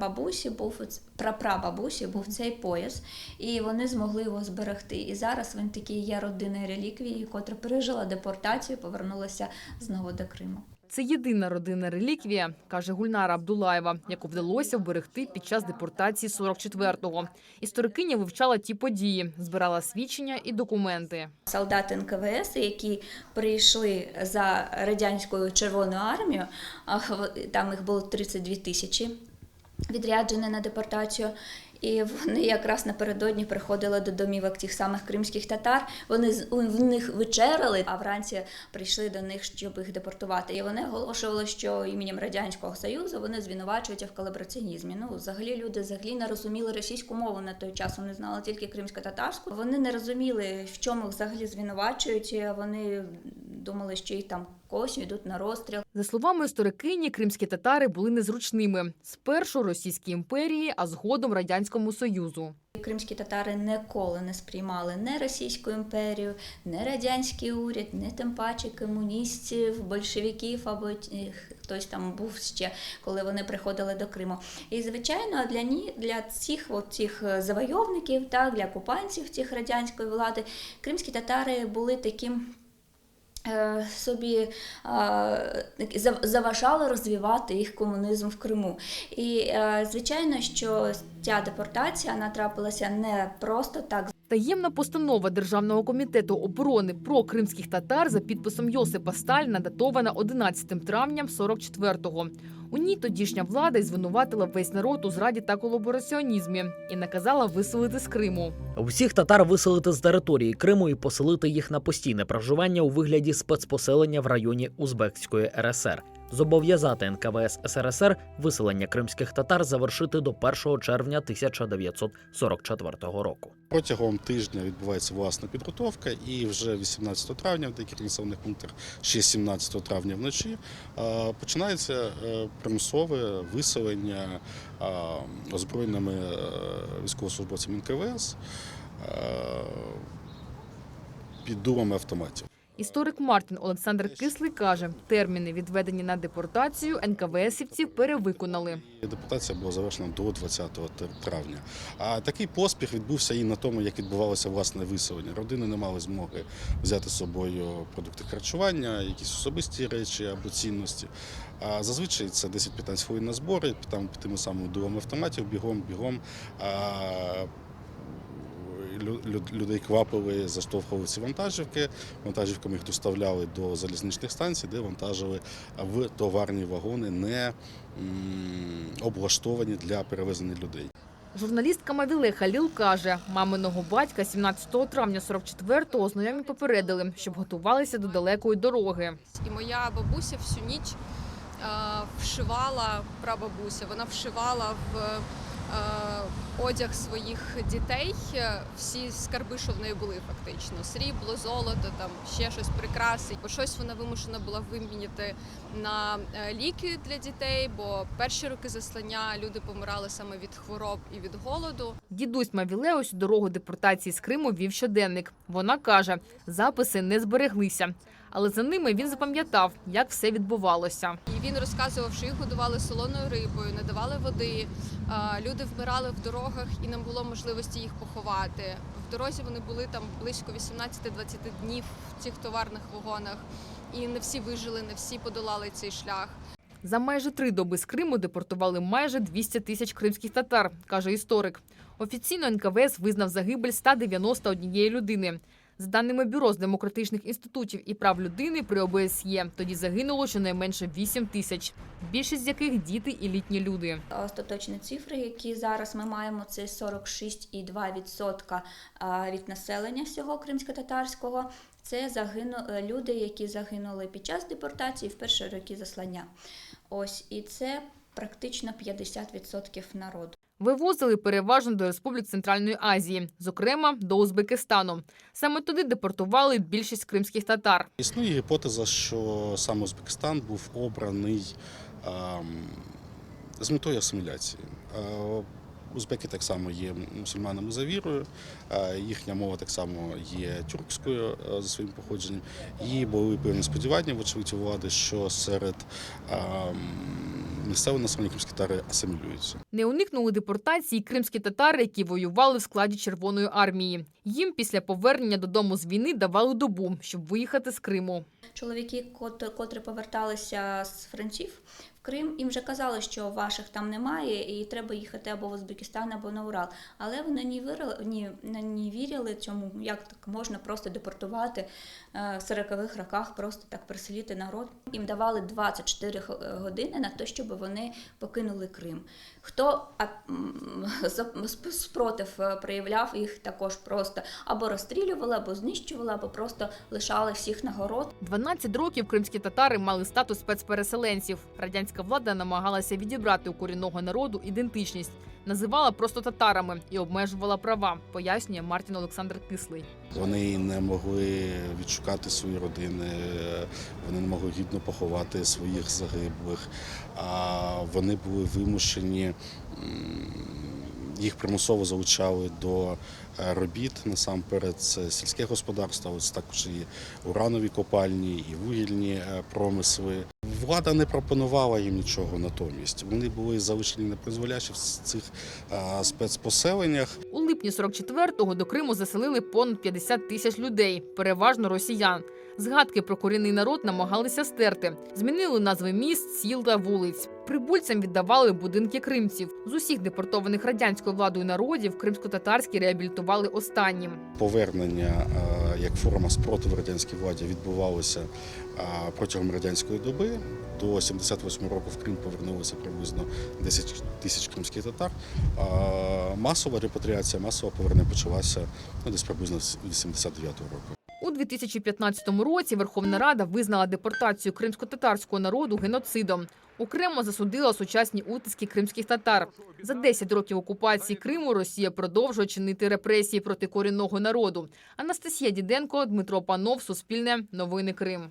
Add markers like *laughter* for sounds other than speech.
Бабусі був прапрабабусі був цей пояс, і вони змогли його зберегти. І зараз він такий є родинною реліквією, котра пережила депортацію, повернулася знову до Криму. Це єдина родинна реліквія, каже Гульнара Абдулаєва, яку вдалося вберегти під час депортації 44-го. Історикиня вивчала ті події, збирала свідчення і документи. Солдати НКВС, які прийшли за радянською Червоною армією, а в- там їх було 32 тисячі відряджені на депортацію. І вони якраз напередодні приходили до домівок тих самих кримських татар. Вони з- в них вечеряли, а вранці прийшли до них, щоб їх депортувати. І вони оголошували, що іменем Радянського Союзу вони звинувачують в колабораціонізмі. Ну, взагалі люди взагалі не розуміли російську мову на той час. Вони знали тільки кримсько-татарську. Вони не розуміли, в чому взагалі звинувачують. Вони думали, що їх там когось йдуть на розстріл. За словами історикині, кримські татари були незручними спершу Російській імперії, а згодом радянському союзу. Кримські татари ніколи не сприймали не Російську імперію, не радянський уряд, не тим паче комуністів, большевиків або хтось там був ще, коли вони приходили до Криму. І звичайно, для ні для цих от цих е, завойовників, так для окупантів цих радянської влади, кримські татари були таким. Е, Собі е, заважало розвивати їх комунізм в Криму. І е, звичайно, що ця депортація вона трапилася не просто так. Таємна постанова Державного комітету оборони про кримських татар за підписом Йосипа Сталіна датована 11 травня 44-го. У ній тодішня влада й звинуватила весь народ у зраді та колабораціонізмі і наказала виселити з Криму. Всіх татар виселити з території Криму і поселити їх на постійне проживання у вигляді спецпоселення в районі Узбекської РСР. Зобов'язати НКВС СРСР виселення кримських татар завершити до 1 червня 1944 року. Протягом тижня відбувається власна підготовка, і вже 18 травня в деяких населених пунктах, ще 17 травня вночі, е, починається е, примусове виселення е, озброєними військовослужбовцями НКВС під дулами автоматів. Історик Мартін Олександр Кислий каже, терміни, відведені на депортацію, НКВСівців перевиконали. Депортація була завершена до 20 травня. А такий поспіх відбувся і на тому, як відбувалося власне виселення. Родини не мали змоги взяти з собою продукти харчування, якісь особисті речі або цінності. А зазвичай це 10-15 хвилин на збори, там тими самими дулами автоматів, бігом, бігом. Людей квапили, заштовхували ці вантажівки. Вантажівками їх доставляли до залізничних станцій, де вантажили в товарні вагони, не облаштовані для перевезення людей. Журналістка Мавіле Халіл каже, маминого батька 17 травня 44-го знайомі попередили, щоб готувалися до далекої дороги. І моя бабуся всю ніч вшивала прабабуся. Вона вшивала в одяг своїх дітей е, всі скарби, що в неї були фактично: срібло, золото, там ще щось прикраси. Бо щось вона вимушена була виміняти на е, ліки для дітей, бо перші роки заслання люди помирали саме від хвороб і від голоду. Дідусь Мавіле ось у дорогу депортації з Криму вів щоденник. Вона каже, записи не збереглися. Але за ними він запам'ятав, як все відбувалося. І він розказував, що їх годували солоною рибою, не давали води. Люди вмирали в дорогах і не було можливості їх поховати. В дорозі вони були там близько 18-20 днів в цих товарних вагонах. І не всі вижили, не всі подолали цей шлях. За майже три доби з Криму депортували майже 200 тисяч кримських татар, каже історик. Офіційно НКВС визнав загибель 191 людини. За даними бюро з демократичних інститутів і прав людини при ОБСЄ, тоді загинуло щонайменше 8 тисяч, більшість з яких діти і літні люди. Остаточні цифри, які зараз ми маємо, це 46,2% а, від населення всього кримсько-татарського. Це загину... е, люди, які загинули під час депортації в перші роки заслання. Ось і це практично 50% народу. Вивозили переважно до республік Центральної Азії, зокрема до Узбекистану. Саме туди депортували більшість кримських татар. Існує гіпотеза, що саме Узбекистан був обраний ем, з метою асиміляції. Узбеки так само є мусульманами за вірою, їхня мова так само є тюркською е, за своїм походженням. І були певні сподівання, вочевидь, влади, що серед місцевого населення кримські татари асимілюються. Не уникнули депортації кримські татари, які воювали в складі Червоної армії. Їм після повернення додому з війни давали добу, щоб виїхати з Криму. Чоловіки, котрі поверталися з фронтів в Крим, їм вже казали, що ваших там немає, і треба їхати або в Узбекистан, або на Урал. Але вони не вірили, ні, не вірили цьому, як так можна просто депортувати е, в 40-х роках, просто так переселити народ. Їм давали 24 години на те, щоб вони покинули Крим. Хто *laughs* спротив е, проявляв, їх також просто або розстрілювали, або знищували, або просто лишали всіх на город. 12 років кримські татари мали статус спецпереселенців. Радянська влада намагалася відібрати у корінного народу ідентичність, називала просто татарами і обмежувала права, пояснює Мартін Олександр Кислий. Вони не могли відшукати свої родини, вони не могли гідно поховати своїх загиблих. А вони були вимушені, їх примусово залучали до е, робіт. Насамперед, це сільське господарство, ось також і уранові копальні, і вугільні е, промисли. Влада не пропонувала їм нічого натомість. Вони були залишені на призволяще в цих спецпоселеннях. У липні 44-го до Криму заселили понад 50 тисяч людей, переважно росіян. Згадки про корінний народ намагалися стерти. Змінили назви міст, сіл та вулиць. Прибульцям віддавали будинки кримців. З усіх депортованих радянською владою народів кримсько-татарські реабілітували останнім. Повернення як форма спротиву радянській владі відбувалося е, протягом радянської доби. До 78 року в Крим повернулося приблизно 10 тисяч кримських татар. Масова репатріація, масова повернення почалася ну, десь приблизно з 89 року. У 2015 році Верховна Рада визнала депортацію кримсько-татарського народу геноцидом. Окремо засудила сучасні утиски кримських татар. За 10 років окупації Криму Росія продовжує чинити репресії проти корінного народу. Анастасія Діденко, Дмитро Панов, Суспільне, Новини Крим.